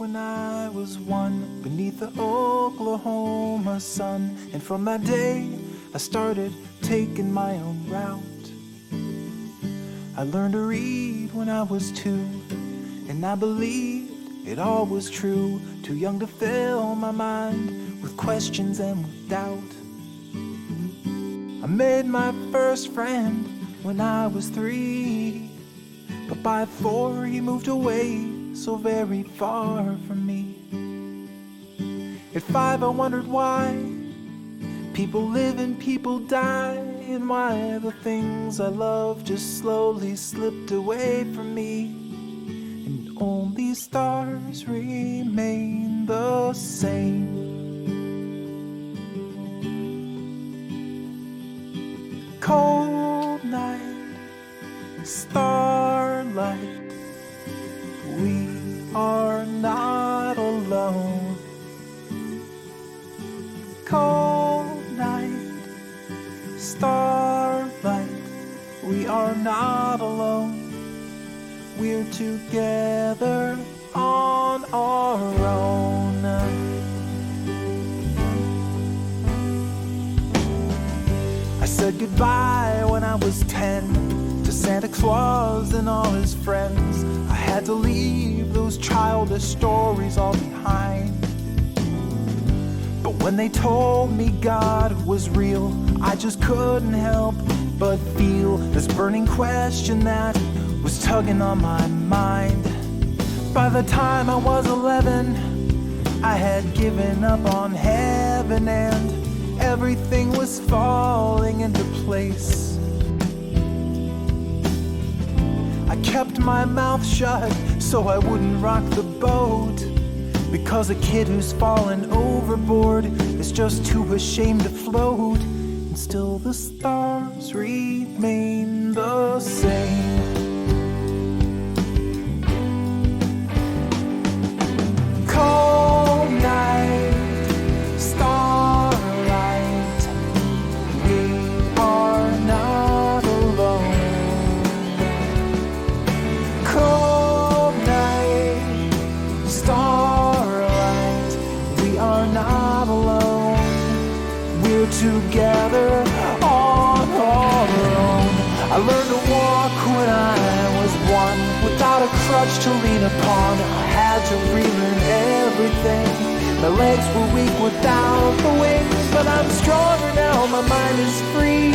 when I was one beneath the Oklahoma sun. And from that day, I started taking my own route. I learned to read when I was two, and I believed it all was true. Too young to fill my mind with questions and with doubt. I made my first friend when I was three. But by four, he moved away so very far from me. At five, I wondered why people live and people die, and why the things I love just slowly slipped away from me. And only stars remain the same. Cold night, starlight, we are not alone. Cold night, starlight, we are not alone. We're together on our own. I said goodbye when I was 10 to Santa Claus and all his friends. I had to leave those childish stories all behind. But when they told me God was real, I just couldn't help but feel this burning question that was tugging on my mind. By the time I was 11, I had given up on heaven and everything was falling into place. Kept my mouth shut so I wouldn't rock the boat. Because a kid who's fallen overboard is just too ashamed to float. And still the stars remain the same. Crutch to lean upon. I had to relearn everything. My legs were weak without the wings, but I'm stronger now. My mind is free,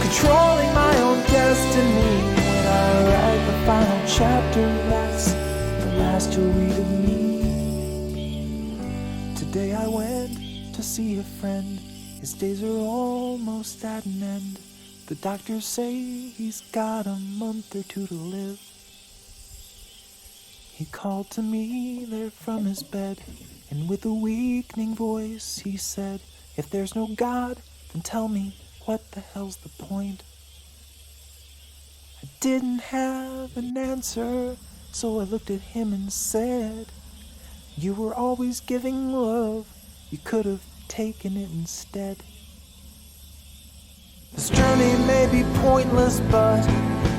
controlling my own destiny. When I write the final chapter, that's the last you'll read of me. Today I went to see a friend. His days are almost at an end. The doctors say he's got a month or two to live. He called to me there from his bed, and with a weakening voice he said, If there's no God, then tell me what the hell's the point? I didn't have an answer, so I looked at him and said, You were always giving love, you could have taken it instead. This journey may be pointless, but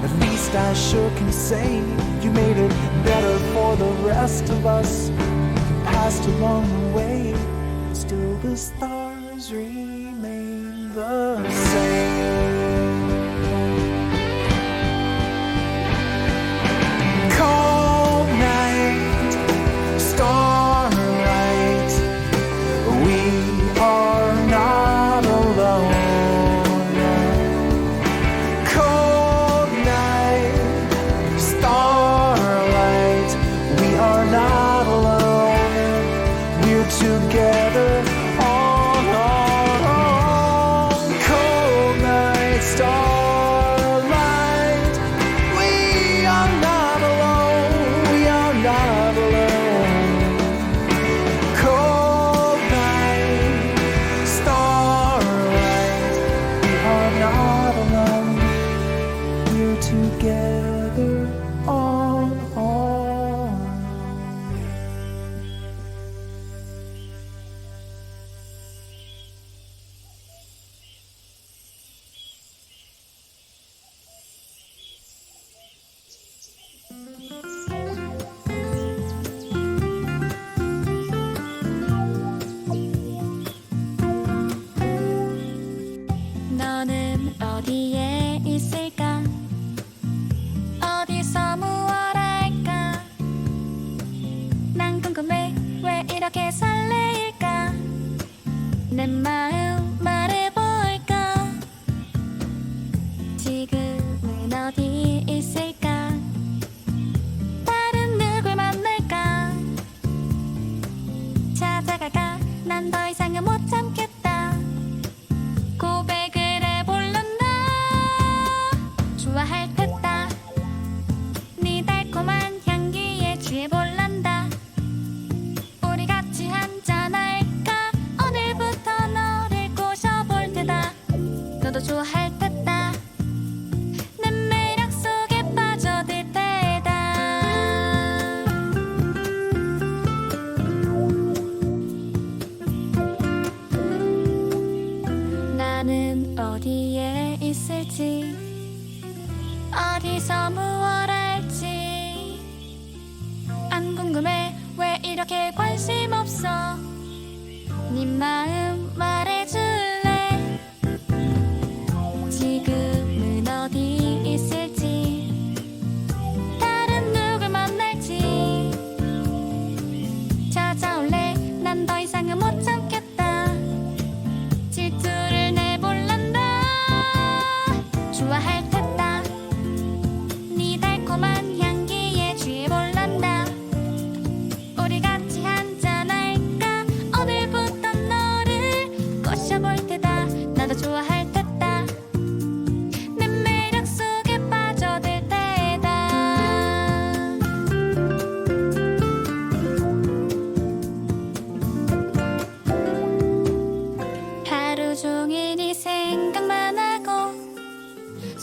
at least I sure can say you made it better for the rest of us. You passed along the way, still the stars remain the same.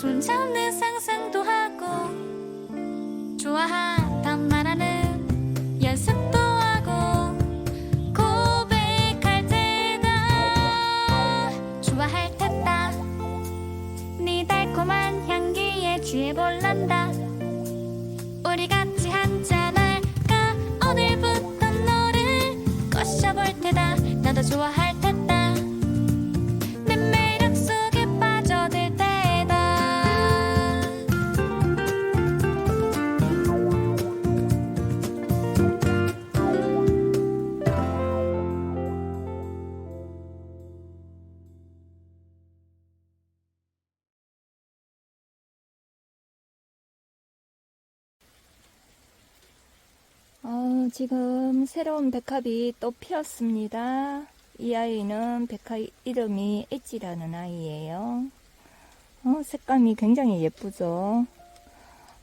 손 잡는 상상도 하고 좋아하 어, 지금 새로운 백합이 또 피었습니다. 이 아이는 백합 이름이 엣지라는 아이예요. 어, 색감이 굉장히 예쁘죠.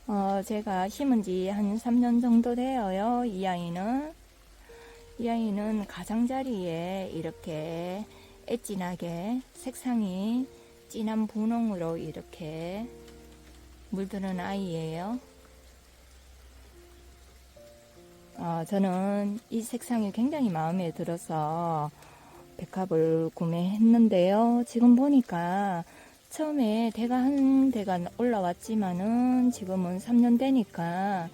어, 제가 심은 지 한 3년 정도 되어요. 이 아이는. 이 아이는 가장자리에 이렇게 엣진하게 색상이 진한 분홍으로 이렇게 물드는 아이예요. 어, 저는 이 색상이 굉장히 마음에 들어서 백합을 구매했는데요. 지금 보니까 처음에 대가 한 대가 올라왔지만은 지금은 3년 되니까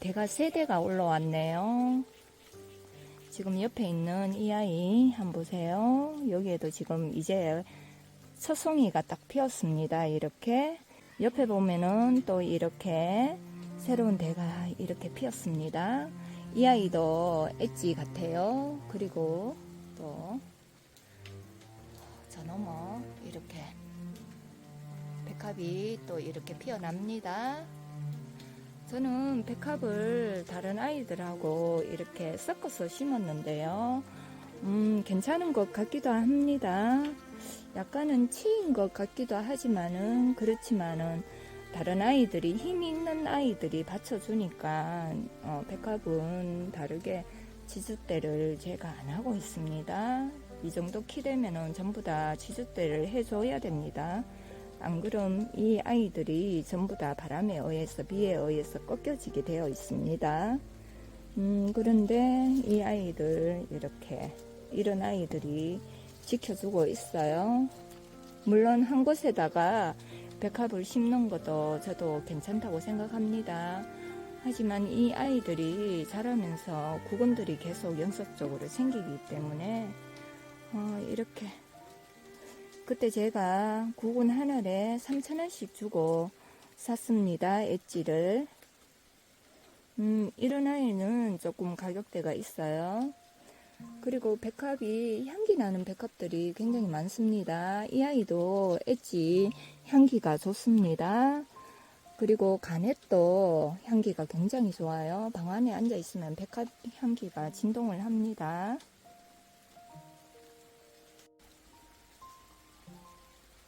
대가 세 대가 올라왔네요. 지금 옆에 있는 이 아이 한번 보세요. 여기에도 지금 이제 첫 송이가 딱 피었습니다. 이렇게 옆에 보면은 또 이렇게 새로운 대가 이렇게 피었습니다. 이 아이도 엣지 같아요. 그리고 또저 넘어 이렇게 백합이 또 이렇게 피어납니다. 저는 백합을 다른 아이들하고 이렇게 섞어서 심었는데요. 음, 괜찮은 것 같기도 합니다. 약간은 치인 것 같기도 하지만은 그렇지만은 다른 아이들이 힘이 있는 아이들이 받쳐주니까 어, 백합은 다르게 지주대를 제가 안 하고 있습니다. 이 정도 키 되면은 전부 다 지주대를 해줘야 됩니다. 안 그럼 이 아이들이 전부 다 바람에 의해서 비에 의해서 꺾여지게 되어 있습니다. 음, 그런데 이 아이들 이렇게 이런 아이들이 지켜주고 있어요. 물론 한 곳에다가 백합을 심는 것도 저도 괜찮다고 생각합니다. 하지만 이 아이들이 자라면서 구근들이 계속 연속적으로 생기기 때문에 어, 이렇게 그때 제가 구근 하나에 3,000원씩 주고 샀습니다. 엣지를. 음, 이런 아이는 조금 가격대가 있어요. 그리고 백합이 향기 나는 백합들이 굉장히 많습니다. 이 아이도 엣지 향기가 좋습니다. 그리고 간에도 향기가 굉장히 좋아요. 방 안에 앉아 있으면 백합 향기가 진동을 합니다.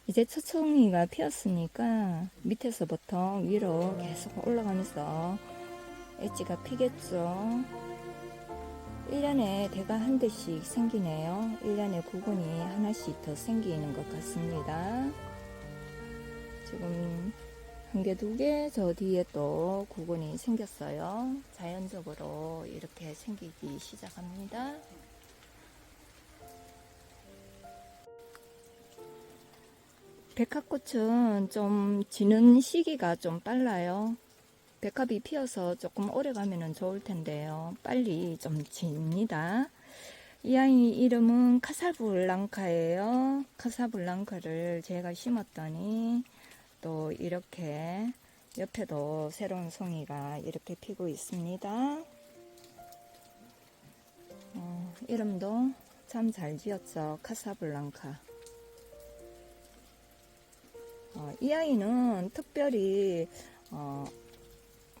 이제 초청이가 피었으니까 밑에서부터 위로 계속 올라가면서 엣지가 피겠죠. 1년에 대가 한 대씩 생기네요. 1년에 구근이 하나씩 더 생기는 것 같습니다. 지금 한 개, 두 개, 저 뒤에 또 구근이 생겼어요. 자연적으로 이렇게 생기기 시작합니다. 백합꽃은 좀 지는 시기가 좀 빨라요. 백합이 피어서 조금 오래 가면은 좋을 텐데요. 빨리 좀 집니다. 이 아이 이름은 카사블랑카예요. 카사블랑카를 제가 심었더니 또 이렇게 옆에도 새로운 송이가 이렇게 피고 있습니다. 어, 이름도 참 잘 지었죠. 카사블랑카. 어, 이 아이는 특별히 어,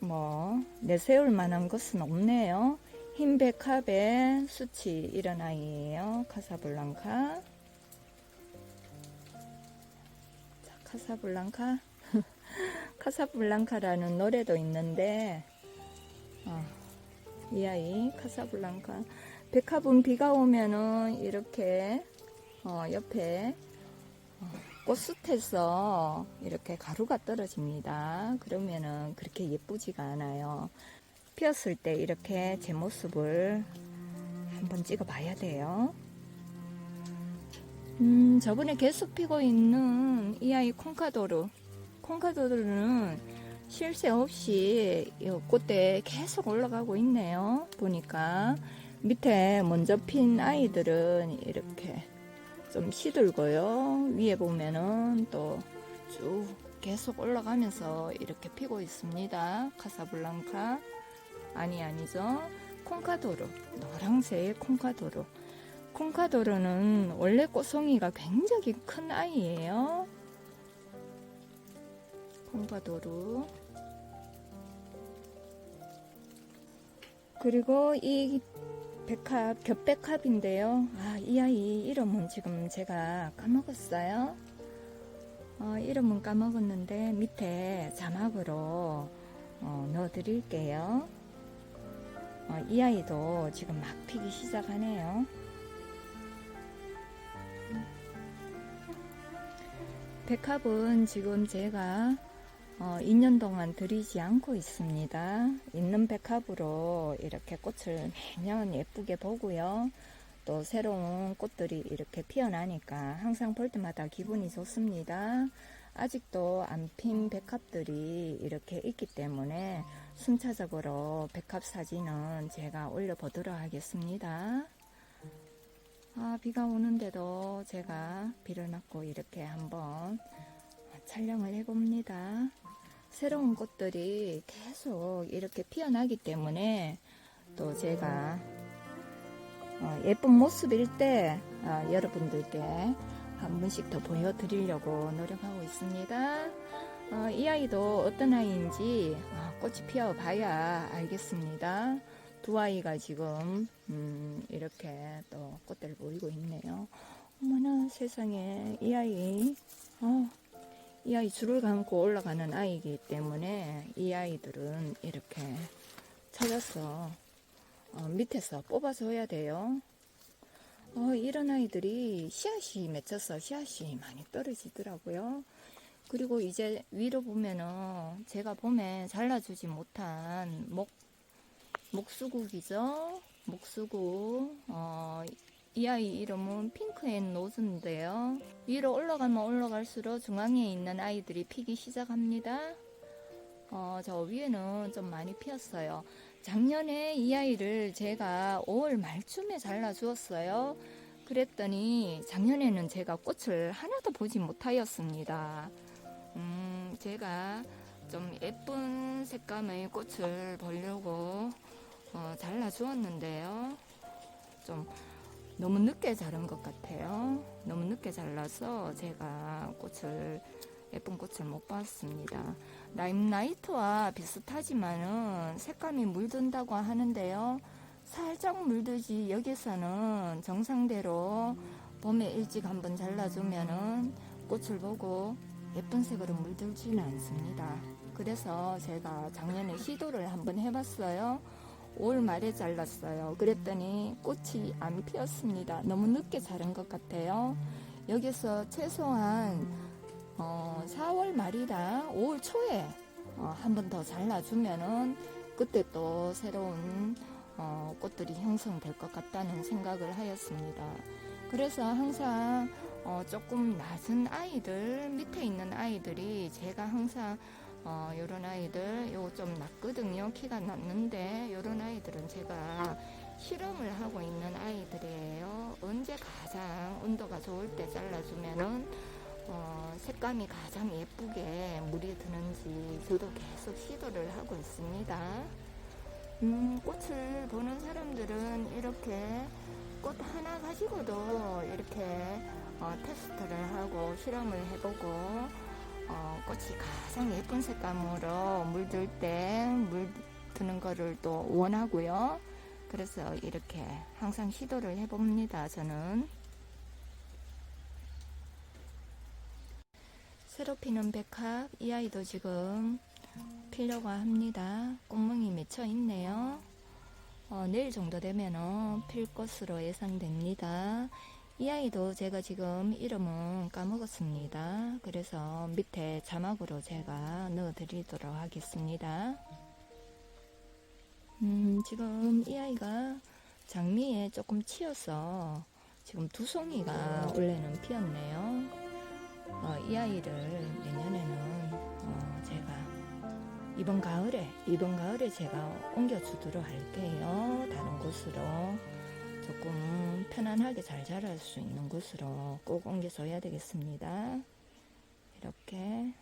뭐 내세울 만한 것은 없네요. 흰 백합의 수치 이런 아이예요. 카사블랑카. 자, 카사블랑카. 카사블랑카라는 노래도 있는데 어, 이 아이 카사블랑카. 백합은 비가 오면은 이렇게 어, 옆에 꽃숲에서 이렇게 가루가 떨어집니다. 그러면은 그렇게 예쁘지가 않아요. 피었을 때 이렇게 제 모습을 한번 찍어 봐야 돼요. 음, 저번에 계속 피고 있는 이 아이 콩카도르. 콩카도르는 쉴새 없이 이 꽃대 계속 올라가고 있네요. 보니까 밑에 먼저 핀 아이들은 이렇게 좀 시들고요. 위에 보면은 또 쭉 계속 올라가면서 이렇게 피고 있습니다. 카사블랑카. 아니, 아니죠. 콩카도르. 노랑색 콩카도르. 콩카도르는 원래 꽃송이가 굉장히 큰 아이예요. 콩카도르. 그리고 이 백합, 겹백합인데요. 아, 이 아이 이름은 지금 제가 까먹었어요. 어, 이름은 까먹었는데 밑에 자막으로 어, 넣어드릴게요. 어, 이 아이도 지금 막 피기 시작하네요. 백합은 지금 제가 어, 2년 동안 들이지 않고 있습니다. 있는 백합으로 이렇게 꽃을 매년 예쁘게 보고요. 또 새로운 꽃들이 이렇게 피어나니까 항상 볼 때마다 기분이 좋습니다. 아직도 안 핀 백합들이 이렇게 있기 때문에 순차적으로 백합 사진은 제가 올려보도록 하겠습니다. 아, 비가 오는데도 제가 비를 맞고 이렇게 한번 촬영을 해봅니다. 새로운 꽃들이 계속 이렇게 피어나기 때문에 또 제가 어, 예쁜 모습일 때 어, 여러분들께 한 번씩 더 보여드리려고 노력하고 있습니다. 어, 이 아이도 어떤 아이인지 어, 꽃이 피어봐야 알겠습니다. 두 아이가 지금 음, 이렇게 또 꽃들을 보이고 있네요. 어머나 세상에 이 아이 어, 이 아이 줄을 감고 올라가는 아이이기 때문에 이 아이들은 이렇게 찾아서 어, 밑에서 뽑아줘야 돼요. 어, 이런 아이들이 씨앗이 맺혀서 씨앗이 많이 떨어지더라고요. 그리고 이제 위로 보면은 제가 봄에 잘라주지 못한 목, 목수국이죠. 목수국. 어, 이 아이 이름은 핑크앤 노즈인데요. 위로 올라가면 올라갈수록 중앙에 있는 아이들이 피기 시작합니다. 어, 저 위에는 좀 많이 피었어요. 작년에 이 아이를 제가 5월 말쯤에 잘라주었어요. 그랬더니 작년에는 제가 꽃을 하나도 보지 못하였습니다. 음, 제가 좀 예쁜 색감의 꽃을 보려고 어, 잘라주었는데요. 좀 너무 늦게 자른 것 같아요. 너무 늦게 잘라서 제가 꽃을 예쁜 꽃을 못 봤습니다. 라임라이트와 비슷하지만은 색감이 물든다고 하는데요. 살짝 물들지 여기서는 정상대로 봄에 일찍 한번 잘라주면은 꽃을 보고 예쁜 색으로 물들지는 않습니다. 그래서 제가 작년에 시도를 한번 해봤어요. 올 말에 잘랐어요. 그랬더니 꽃이 안 피었습니다. 너무 늦게 자른 것 같아요. 여기서 최소한 어, 4월 말이나 5월 초에 어, 한 번 더 잘라주면은 그때 또 새로운 어, 꽃들이 형성될 것 같다는 생각을 하였습니다. 그래서 항상 어, 조금 낮은 아이들 밑에 있는 아이들이 제가 항상 어, 요런 아이들 요좀 낮거든요 키가 낮는데. 요런 아이들은 제가 실험을 하고 있는 아이들이에요. 언제 가장 온도가 좋을 때 잘라주면은 어, 색감이 가장 예쁘게 물이 드는지 저도 계속 시도를 하고 있습니다. 음, 꽃을 보는 사람들은 이렇게 꽃 하나 가지고도 이렇게 어, 테스트를 하고 실험을 해보고 어, 꽃이 가장 예쁜 색감으로 물들 때 물 드는 거를 또 원하고요. 그래서 이렇게 항상 시도를 해봅니다. 저는 새로 피는 백합 이 아이도 지금 피려고 합니다. 꽃멍이 맺혀 있네요. 어, 내일 정도 되면은 필 것으로 예상됩니다. 이 아이도 제가 지금 이름은 까먹었습니다. 그래서 밑에 자막으로 제가 넣어드리도록 하겠습니다. 음, 지금 이 아이가 장미에 조금 치여서 지금 두 송이가 원래는 피었네요. 어, 이 아이를 내년에는 어, 제가 이번 가을에 이번 가을에 제가 옮겨주도록 할게요. 다른 곳으로 조금 편안하게 잘 자랄 수 있는 곳으로 꼭 옮겨줘야 되겠습니다. 이렇게